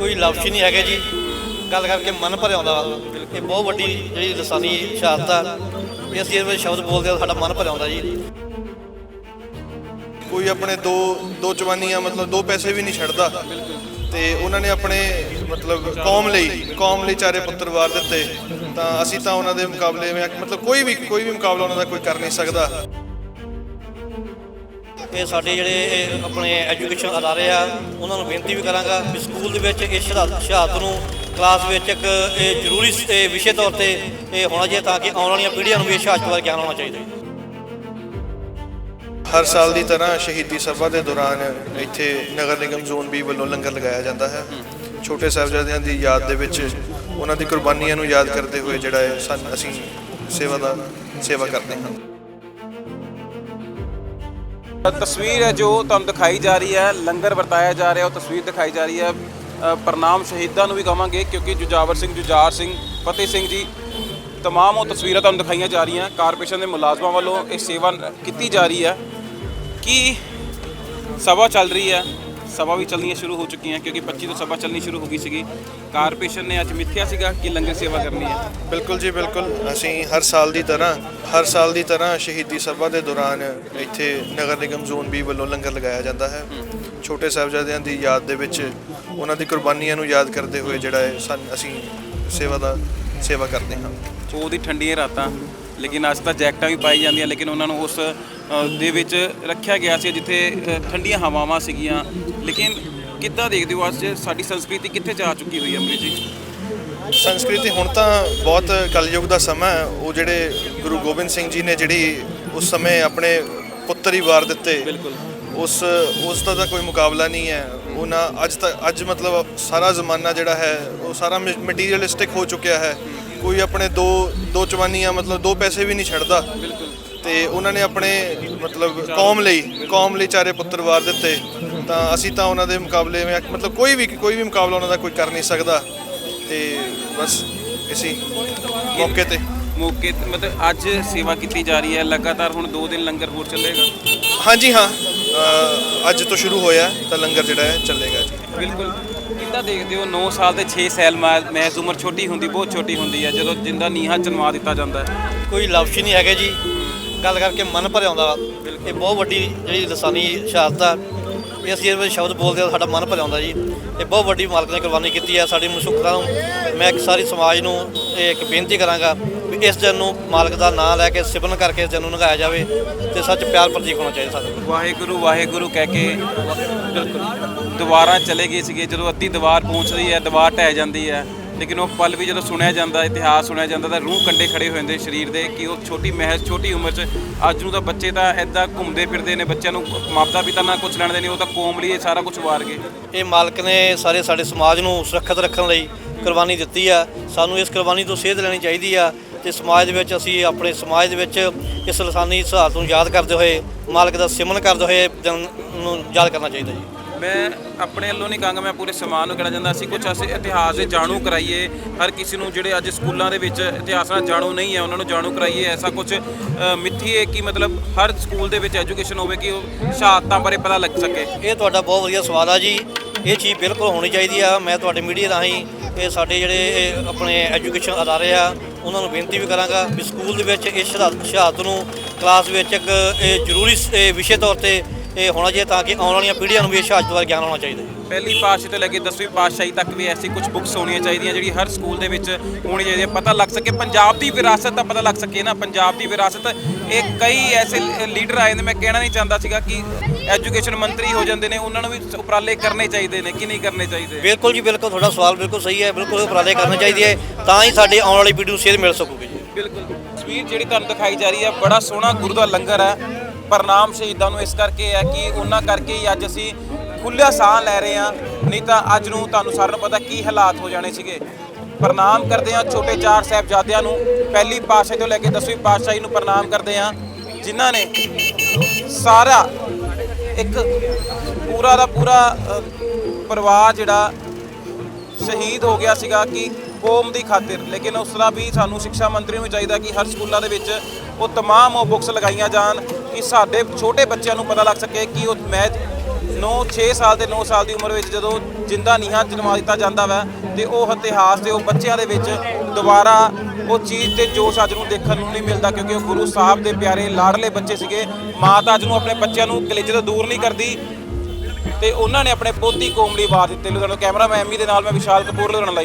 ਕੋਈ ਲਫ਼ਜ਼ ਨਹੀਂ ਹੈਗੇ ਜੀ। ਗੱਲ ਕਰਕੇ ਮਨ ਭਰ ਆਉਂਦਾ ਵਾ। ਇਹ ਬਹੁਤ ਵੱਡੀ ਜਿਹੜੀ ਲਸਾਨੀ ਸ਼ਹਾਦਤ ਆ। ਇਹ ਅਸੀਂ ਇਹ ਸ਼ਬਦ ਬੋਲਦੇ ਆ, ਸਾਡਾ ਮਨ ਭਰ ਆਉਂਦਾ ਜੀ। ਕੋਈ ਆਪਣੇ ਦੋ ਦੋ ਜਵਾਨੀਆਂ, ਮਤਲਬ ਦੋ ਪੈਸੇ ਵੀ ਨਹੀਂ ਛੱਡਦਾ। ਤੇ ਉਹਨਾਂ ਨੇ ਆਪਣੇ, ਮਤਲਬ ਕੌਮ ਲਈ ਕੌਮ ਲਈ ਚਾਰੇ ਪੁੱਤਰ ਵਾਰ ਦਿੱਤੇ। ਤਾਂ ਅਸੀਂ ਤਾਂ ਉਹਨਾਂ ਦੇ ਮੁਕਾਬਲੇ ਵਿੱਚ, ਮਤਲਬ ਕੋਈ ਵੀ ਕੋਈ ਵੀ ਮੁਕਾਬਲਾ ਉਹਨਾਂ ਦਾ ਕੋਈ ਕਰ ਨਹੀਂ ਸਕਦਾ। ਇਹ ਸਾਡੇ ਜਿਹੜੇ ਇਹ ਆਪਣੇ ਐਜੂਕੇਸ਼ਨ ਅਦਾਰੇ ਆ, ਉਹਨਾਂ ਨੂੰ ਬੇਨਤੀ ਵੀ ਕਰਾਂਗਾ ਵੀ ਸਕੂਲ ਦੇ ਵਿੱਚ ਇਹ ਸ਼ਹਾਦਤ ਸ਼ਹਾਦਤ ਨੂੰ ਕਲਾਸ ਵਿੱਚ ਇੱਕ ਇਹ ਜ਼ਰੂਰੀ ਇਹ ਵਿਸ਼ੇ ਤੌਰ ਤੇ ਇਹ ਹੋਣਾ ਚਾਹੀਦਾ ਤਾਂ ਕਿ ਆਉਣ ਵਾਲੀਆਂ ਪੀੜ੍ਹੀਆਂ ਨੂੰ ਵੀ ਇਹ ਸ਼ਹਾਦਤ ਬਾਰੇ ਗਿਆਨ ਹੋਣਾ ਚਾਹੀਦਾ ਹੈ ਹਰ ਸਾਲ ਦੀ ਤਰ੍ਹਾਂ ਸ਼ਹੀਦੀ ਸਭਾ ਦੇ ਦੌਰਾਨ ਇੱਥੇ ਨਗਰ ਨਿਗਮ ਜ਼ੋਨ ਬੀ ਵੱਲੋਂ ਲੰਗਰ ਲਗਾਇਆ ਜਾਂਦਾ ਹੈ। ਛੋਟੇ ਸਾਹਿਬਜ਼ਾਦਿਆਂ ਦੀ ਯਾਦ ਦੇ ਵਿੱਚ ਉਹਨਾਂ ਦੀ ਕੁਰਬਾਨੀਆਂ ਨੂੰ ਯਾਦ ਕਰਦੇ ਹੋਏ ਜਿਹੜਾ ਹੈ ਸਨ, ਅਸੀਂ ਸੇਵਾ ਦਾ ਸੇਵਾ ਕਰਦੇ ਹਾਂ। ਤਸਵੀਰ ਹੈ ਜੋ ਤੁਹਾਨੂੰ ਦਿਖਾਈ ਜਾ ਰਹੀ ਹੈ ਲੰਗਰ ਵਰਤਾਇਆ ਜਾ ਰਿਹਾ ਉਹ ਤਸਵੀਰ ਦਿਖਾਈ ਜਾ ਰਹੀ ਹੈ। ਅ, ਪ੍ਰਣਾਮ ਸ਼ਹੀਦਾਂ ਨੂੰ ਵੀ ਕਵਾਂਗੇ ਕਿਉਂਕਿ ਜੁਜਾਵਰ ਸਿੰਘ ਜੁਝਾਰ ਸਿੰਘ ਫਤਿਹ ਸਿੰਘ ਜੀ ਤਮਾਮ ਉਹ ਤਸਵੀਰਾਂ ਤੁਹਾਨੂੰ ਦਿਖਾਈਆਂ ਜਾ ਰਹੀਆਂ ਕਾਰਪੋਰੇਸ਼ਨ ਦੇ ਮੁਲਾਜ਼ਮਾਂ ਵੱਲੋਂ ਇਹ ਸੇਵਾ ਕੀਤੀ ਜਾ ਰਹੀ ਹੈ। ਕੀ ਸਭਾ ਚੱਲ ਰਹੀ ਹੈ? ਸਭਾ ਵੀ ਚੱਲਣੀਆਂ ਸ਼ੁਰੂ ਹੋ ਚੁੱਕੀਆਂ ਕਿਉਂਕਿ 25 ਤੋਂ ਸਭਾ ਚੱਲਣੀ ਸ਼ੁਰੂ ਹੋ ਗਈ ਸੀਗੀ। ਕਾਰਪੋਰੇਸ਼ਨ ਨੇ ਅੱਜ ਮਿੱਥਿਆ ਸੀਗਾ ਕਿ ਲੰਗਰ ਸੇਵਾ ਕਰਨੀ ਹੈ। ਬਿਲਕੁਲ ਜੀ ਬਿਲਕੁਲ। ਅਸੀਂ ਹਰ ਸਾਲ ਦੀ ਤਰ੍ਹਾਂ ਹਰ ਸਾਲ ਦੀ ਤਰ੍ਹਾਂ ਸ਼ਹੀਦੀ ਸਭਾ ਦੇ ਦੌਰਾਨ ਇੱਥੇ ਨਗਰ ਨਿਗਮ ਜ਼ੋਨ ਬੀ ਵੱਲੋਂ ਲੰਗਰ ਲਗਾਇਆ ਜਾਂਦਾ ਹੈ। ਛੋਟੇ ਸਾਹਿਬਜ਼ਾਦਿਆਂ ਦੀ ਯਾਦ ਦੇ ਵਿੱਚ ਉਹਨਾਂ ਦੀ ਕੁਰਬਾਨੀਆਂ ਨੂੰ ਯਾਦ ਕਰਦੇ ਹੋਏ ਜਿਹੜਾ ਹੈ ਅਸੀਂ ਸੇਵਾ ਦਾ ਸੇਵਾ ਕਰਦੇ ਹਾਂ। ਉਹਦੀ ਠੰਡੀਆਂ ਰਾਤਾਂ ਲੇਕਿਨ ਅੱਜ ਤਾਂ ਜੈਕਟਾਂ ਵੀ ਪਾਈ ਜਾਂਦੀਆਂ ਲੇਕਿਨ ਉਹਨਾਂ ਨੂੰ ਉਸ ਦੇ ਵਿੱਚ ਰੱਖਿਆ ਗਿਆ ਸੀ ਜਿੱਥੇ ਠੰਡੀਆਂ ਹਵਾਵਾਂ ਸੀਗੀਆਂ। ਲੇਕਿਨ ਕਿੱਦਾਂ ਦੇਖਦੇ ਹੋ ਅੱਜ ਸਾਡੀ ਸੰਸਕ੍ਰਿਤੀ ਕਿੱਥੇ ਜਾ ਚੁੱਕੀ ਹੋਈ ਹੈ ਅਮਰੀਤ ਜੀ? ਸੰਸਕ੍ਰਿਤੀ ਹੁਣ ਤਾਂ ਬਹੁਤ ਕਲਯੁਗ ਦਾ ਸਮਾਂ ਹੈ। ਉਹ ਜਿਹੜੇ ਗੁਰੂ ਗੋਬਿੰਦ ਸਿੰਘ ਜੀ ਨੇ ਜਿਹੜੀ ਉਸ ਸਮੇਂ ਆਪਣੇ ਪੁੱਤਰ ਹੀ ਵਾਰ ਦਿੱਤੇ ਬਿਲਕੁਲ। ਉਸ ਉਸ ਦਾ ਤਾਂ ਕੋਈ ਮੁਕਾਬਲਾ ਨਹੀਂ ਹੈ। ਉਹਨਾਂ ਅੱਜ ਤੱਕ ਅੱਜ ਮਤਲਬ ਸਾਰਾ ਜ਼ਮਾਨਾ ਜਿਹੜਾ ਹੈ ਉਹ ਸਾਰਾ ਮਟੀਰੀਅਲਿਸਟਿਕ ਹੋ ਚੁੱਕਿਆ ਹੈ। ਕੋਈ ਆਪਣੇ ਦੋ ਦੋ ਜਵਾਨੀਆਂ ਮਤਲਬ ਦੋ ਪੈਸੇ ਵੀ ਨਹੀਂ ਛੱਡਦਾ। ਬਿਲਕੁਲ। ਤੇ ਉਹਨਾਂ ਨੇ ਆਪਣੇ ਮਤਲਬ ਕੌਮ ਲਈ ਕੌਮ ਲਈ ਚਾਰੇ ਪੁੱਤਰ ਵਾਰ ਦਿੱਤੇ। ਤਾਂ ਅਸੀਂ ਤਾਂ ਉਹਨਾਂ ਦੇ ਮੁਕਾਬਲੇ ਵਿੱਚ ਮਤਲਬ ਕੋਈ ਵੀ ਕੋਈ ਵੀ ਮੁਕਾਬਲਾ ਉਹਨਾਂ ਦਾ ਕੋਈ ਕਰ ਨਹੀਂ ਸਕਦਾ। ਤੇ ਬਸ ਇਸੀ ਮੌਕੇ ਤੇ। ਮੌਕੇ ਤੇ ਮਤਲਬ ਅੱਜ ਸੇਵਾ ਕੀਤੀ ਜਾ ਰਹੀ ਹੈ ਲਗਾਤਾਰ ਹੁਣ 2 ਦਿਨ ਲੰਗਰ ਹੋਰ ਚੱਲੇਗਾ? ਹਾਂਜੀ ਹਾਂ। ਅ, ਅੱਜ ਤੋਂ ਸ਼ੁਰੂ ਹੋਇਆ ਤਾਂ ਲੰਗਰ ਜਿਹੜਾ ਹੈ ਚੱਲੇਗਾ ਜੀ। ਬਿਲਕੁਲ। ਕਿੱਦਾਂ ਦੇਖਦੇ ਹੋ? 9 ਸਾਲ ਦੇ 6 ਸਾਲ ਮਾ- ਮਹਿਜ਼ ਉਮਰ ਛੋਟੀ ਹੁੰਦੀ ਬਹੁਤ ਛੋਟੀ ਹੁੰਦੀ ਹੈ ਜਦੋਂ ਜਿੰਦਾ ਨੀਹਾਂ ਚਨਵਾ ਦਿੱਤਾ ਜਾਂਦਾ ਹੈ। ਕੋਈ ਲਫ਼ਜ਼ ਹੀ ਨਹੀਂ ਹੈਗੇ ਜੀ। ਗੱਲ ਕਰਕੇ ਮਨ ਭਰ ਆਉਂਦਾ। ਵਾ। ਇਹ ਬਹੁਤ ਵੱਡੀ ਜਿਹੜੀ ਲਸਾਨੀ ਸ਼ਹਾਦਤ ਆ। ਇਹ ਅਸੀਂ ਇਹ ਸ਼ਬਦ ਬੋਲਦੇ ਆ, ਸਾਡਾ ਮਨ ਭਰ ਆਉਂਦਾ ਜੀ। ਇਹ ਬਹੁਤ ਵੱਡੀ ਮਾਲਕ ਨੇ ਕੁਰਬਾਨੀ ਕੀਤੀ ਹੈ ਸਾਡੀ ਮਨੁੱਖਤਾ ਨੂੰ ਮੈਂ ਇੱਕ ਸਾਰੀ ਸਮਾਜ ਨੂੰ ਇਹ ਇੱਕ ਬੇਨਤੀ ਕਰਾਂਗਾ ਵੀ ਇਸ ਦਿਨ ਨੂੰ ਮਾਲਕ ਦਾ ਨਾਮ ਲੈ ਕੇ, ਸਿਮਰਨ ਕਰਕੇ ਇਸ ਦਿਨ ਨੂੰ ਨਗਾਇਆ ਜਾਵੇ ਤੇ ਸੱਚ ਪਿਆਰ ਪ੍ਰਤੀਕ ਹੋਣਾ ਚਾਹੀਦਾ ਸਾਨੂੰ। ਵਾਹਿਗੁਰੂ ਵਾਹਿਗੁਰੂ ਕਹਿ ਕੇ ਬਿਲਕੁਲ। ਦੁਬਾਰਾ ਚਲੇ ਗਈ ਸੀਗੇ, ਜਦੋਂ ਅੱਧੀ ਦੀਵਾਰ ਪਹੁੰਚਦੀ ਹੈ, ਦੀਵਾਰ ਢਹਿ ਜਾਂਦੀ ਹੈ। ਲੇਕਿਨ ਉਹ ਪਲ ਵੀ ਜਦੋਂ ਸੁਣਿਆ ਜਾਂਦਾ, ਇਤਿਹਾਸ ਸੁਣਿਆ ਜਾਂਦਾ ਤਾਂ ਰੂਹ ਕੰਡੇ ਖੜੇ ਹੋ ਜਾਂਦੇ ਸਰੀਰ ਦੇ ਕਿ ਉਹ ਛੋਟੀ ਮਹਿਜ਼ ਛੋਟੀ ਉਮਰ 'ਚ ਅੱਜ ਨੂੰ ਤਾਂ ਬੱਚੇ ਤਾਂ ਐਦਾਂ ਘੁੰਮਦੇ ਫਿਰਦੇ ਨੇ, ਬੱਚਿਆਂ ਨੂੰ ਮਾਪਦਾ ਪਿਤਾ ਨਾਲ ਕੁਝ ਲੈਣ ਦੇ ਨਹੀਂ ਉਹ ਤਾਂ ਕੌਮ ਲਈ ਇਹ ਸਾਰਾ ਕੁਝ ਵਾਰ ਗਏ। ਇਹ ਮਾਲਕ ਨੇ ਸਾਰੇ ਸਾਡੇ ਸਮਾਜ ਨੂੰ ਸੁਰੱਖਿਅਤ ਰੱਖਣ ਲਈ ਕੁਰਬਾਨੀ ਦਿੱਤੀ ਆ। ਸਾਨੂੰ ਇਸ ਕੁਰਬਾਨੀ ਤੋਂ ਸੇਧ ਲੈਣੀ ਚਾਹੀਦੀ ਆ ਤੇ ਸਮਾਜ ਦੇ ਵਿੱਚ ਅਸੀਂ ਆਪਣੇ ਸਮਾਜ ਦੇ ਵਿੱਚ ਇਸ ਲਸਾਨੀ ਸਿਧਾਂਤ ਨੂੰ ਯਾਦ ਕਰਦੇ ਹੋਏ, ਮਾਲਕ ਦਾ ਸਿਮਰਨ ਕਰਦੇ ਹੋਏ ਦਿਨ ਨੂੰ ਯਾਦ ਕਰਨਾ ਚਾਹੀਦਾ ਜੀ। ਮੈਂ ਆਪਣੇ ਵੱਲੋਂ ਨਹੀਂ ਕਹਾਂਗਾ, ਮੈਂ ਪੂਰੇ ਸਮਾਜ ਨੂੰ ਕਹਿਣਾ ਚਾਹੁੰਦਾ ਅਸੀਂ ਕੁਝ ਅਸੀਂ ਇਤਿਹਾਸ ਦੇ ਜਾਣੂ ਕਰਾਈਏ, ਹਰ ਕਿਸੇ ਨੂੰ ਜਿਹੜੇ ਅੱਜ ਸਕੂਲਾਂ ਦੇ ਵਿੱਚ ਇਤਿਹਾਸ ਨਾਲ ਜਾਣੂ ਨਹੀਂ ਹੈ, ਉਹਨਾਂ ਨੂੰ ਜਾਣੂ ਕਰਾਈਏ, ਐਸਾ ਕੁਝ ਹੈ ਕਿ ਮਤਲਬ ਹਰ ਸਕੂਲ ਦੇ ਵਿੱਚ ਐਜੂਕੇਸ਼ਨ ਹੋਵੇ ਕਿ ਉਹ ਸ਼ਹਾਦਤਾਂ ਬਾਰੇ ਪਤਾ ਲੱਗ ਸਕੇ। ਇਹ ਤੁਹਾਡਾ ਬਹੁਤ ਵਧੀਆ ਸਵਾਲ ਆ ਜੀ। ਇਹ ਚੀਜ਼ ਬਿਲਕੁਲ ਹੋਣੀ ਚਾਹੀਦੀ ਆ। ਮੈਂ ਤੁਹਾਡੇ ਮੀਡੀਆ ਰਾਹੀਂ ਇਹ ਸਾਡੇ ਜਿਹੜੇ ਇਹ ਆਪਣੇ ਐਜੂਕੇਸ਼ਨ ਅਦਾਰੇ ਆ, ਉਹਨਾਂ ਨੂੰ ਬੇਨਤੀ ਵੀ ਕਰਾਂਗਾ ਵੀ ਸਕੂਲ ਦੇ ਵਿੱਚ ਇਹ ਸ਼ਹਾਦਤ ਸ਼ਹਾਦਤ ਨੂੰ ਕਲਾਸ ਵਿੱਚ ਇੱਕ, ਇਹ ਜ਼ਰੂਰੀ ਵਿਸ਼ੇ ਤੌਰ ਤੇ ਇਹ ਹੋਣਾ ਚਾਹੀਦਾ ਤਾਂ ਕਿ ਆਉਣ ਵਾਲੀਆਂ ਪੀੜ੍ਹੀਆਂ ਨੂੰ ਵੀ ਇਹ ਸ਼ਹਾਦਤ ਬਾਰੇ ਗਿਆਨ ਹੋਣਾ ਚਾਹੀਦਾ ਜੀ। ਪਹਿਲੀ ਪਾਤਸ਼ਾਹੀ ਤੋਂ ਲੈ ਕੇ 10ਵੀਂ ਪਾਤਸ਼ਾਹੀ ਤੱਕ ਵੀ ਐਸੀ ਕੁਝ ਬੁੱਕਸ ਹੋਣੀਆਂ ਚਾਹੀਦੀਆਂ ਜਿਹੜੀ ਹਰ ਸਕੂਲ ਦੇ ਵਿੱਚ ਹੋਣੀ ਚਾਹੀਦੀ ਹੈ ਪਤਾ ਲੱਗ ਸਕੇ ਪੰਜਾਬ ਦੀ ਵਿਰਾਸਤ ਦਾ ਪਤਾ ਲੱਗ ਸਕੇ ਨਾ ਪੰਜਾਬ ਦੀ ਵਿਰਾਸਤ। ਇਹ ਕਈ ਐਸੇ ਲੀਡਰ ਆਏ ਨੇ ਮੈਂ ਕਹਿਣਾ ਨਹੀਂ ਚਾਹੁੰਦਾ ਸੀਗਾ ਕਿ ਐਜੂਕੇਸ਼ਨ ਮੰਤਰੀ ਹੋ ਜਾਂਦੇ ਨੇ ਉਹਨਾਂ ਨੂੰ ਵੀ ਉਪਰਾਲੇ ਕਰਨੇ ਚਾਹੀਦੇ ਨੇ ਕਿ ਨਹੀਂ ਕਰਨੇ ਚਾਹੀਦੇ। ਬਿਲਕੁਲ ਜੀ ਬਿਲਕੁਲ ਤੁਹਾਡਾ ਸਵਾਲ ਬਿਲਕੁਲ ਸਹੀ ਹੈ ਬਿਲਕੁਲ ਉਪਰਾਲੇ ਕਰਨੇ ਚਾਹੀਦੇ ਹੈ ਤਾਂ ਹੀ ਸਾਡੇ ਆਉਣ ਵਾਲੀ ਪੀੜ੍ਹੀ ਨੂੰ ਸੇਧ ਮਿਲ ਸਕੂਗੀ ਜੀ। ਬਿਲਕੁਲ। ਤਸਵੀਰ ਜਿਹੜੀ ਤੁਹਾਨੂੰ ਦਿਖਾਈ ਜਾ ਰਹੀ ਹੈ ਬੜਾ ਸੋਹਣਾ ਗੁਰੂ ਦਾ ਲੰਗਰ ਹੈ। ਪ੍ਰਣਾਮ ਸ਼ਹੀਦਾਂ ਨੂੰ ਇਸ ਕਰਕੇ ਹੈ ਕਿ ਉਹਨਾਂ ਕਰਕੇ ਹੀ ਅੱਜ ਅਸੀਂ ਖੁੱਲ੍ਹਾ ਸਾਹ ਲੈ ਰਹੇ ਹਾਂ। ਨਹੀਂ ਤਾਂ ਅੱਜ ਨੂੰ ਤੁਹਾਨੂੰ ਸਾਰਿਆਂ ਨੂੰ ਪਤਾ ਕੀ ਹਾਲਾਤ ਹੋ ਜਾਣੇ ਸੀਗੇ। ਪ੍ਰਣਾਮ ਕਰਦੇ ਹਾਂ ਛੋਟੇ ਚਾਰ ਸਾਹਿਬਜ਼ਾਦਿਆਂ ਨੂੰ। ਪਹਿਲੀ ਪਾਤਸ਼ਾਹੀ ਤੋਂ ਲੈ ਕੇ 10ਵੀਂ ਪਾਤਸ਼ਾਹੀ ਨੂੰ ਪ੍ਰਣਾਮ ਕਰਦੇ ਹਾਂ, ਜਿਨ੍ਹਾਂ ਨੇ ਸਾਰਾ ਇੱਕ ਪੂਰਾ ਦਾ ਪੂਰਾ ਪਰਿਵਾਰ ਜਿਹੜਾ ਸ਼ਹੀਦ ਹੋ ਗਿਆ ਸੀਗਾ ਕਿ ਕੌਮ ਦੀ ਖਾਤਰ ਲੇਕਿਨ ਉਸ ਦਾ ਵੀ ਸਾਨੂੰ ਸਿੱਖਿਆ ਮੰਤਰੀ ਨੂੰ ਚਾਹੀਦਾ ਕਿ ਹਰ ਸਕੂਲਾਂ ਦੇ ਵਿੱਚ ਉਹ तमाम ਉਹ ਬੁੱਕਸ ਲਗਾਈਆਂ ਜਾਣ ਕਿ ਸਾਡੇ ਛੋਟੇ ਬੱਚਿਆਂ ਨੂੰ ਪਤਾ ਲੱਗ ਸਕੇ ਕਿ ਉਹ ਮੈਥ 9 6 ਸਾਲ ਤੇ 9 ਸਾਲ ਦੀ ਉਮਰ ਵਿੱਚ ਜਦੋਂ ਜਿੰਦਾ ਨੀਹਾਂ ਜਨਮਾ ਦਿੱਤਾ ਜਾਂਦਾ ਵਾ ਤੇ ਉਹ ਇਤਿਹਾਸ ਤੇ ਉਹ ਬੱਚਿਆਂ ਦੇ ਵਿੱਚ ਦੁਬਾਰਾ ਉਹ ਚੀਜ਼ ਤੇ ਜੋਸ਼ ਅੱਜ ਨੂੰ ਦੇਖਣ ਨੂੰ ਨਹੀਂ ਮਿਲਦਾ ਕਿਉਂਕਿ ਉਹ ਗੁਰੂ ਸਾਹਿਬ ਦੇ ਪਿਆਰੇ ਲਾਡਲੇ ਬੱਚੇ ਸੀਗੇ ਮਾਂ ਤਾਂ ਅੱਜ ਨੂੰ ਆਪਣੇ ਬੱਚਿਆਂ ਨੂੰ ਕਲੇਜੇ ਤੋਂ ਦੂਰ ਨਹੀਂ ਕਰਦੀ ਤੇ ਉਹਨਾਂ ਨੇ ਆਪਣੇ ਪੋਤੀ ਕੌਮ ਲਈ ਵਾਰ ਦਿੱਤੇ ਲੁਧਿਆਣਾ ਕੈਮਰਾਮੈਨ ਐਮੀ ਦੇ ਨਾਲ ਮੈਂ ਵਿਸ਼ਾਲ ਕਪੂਰ ਲੁਧਿਆਣਾ ਲਾਈਵ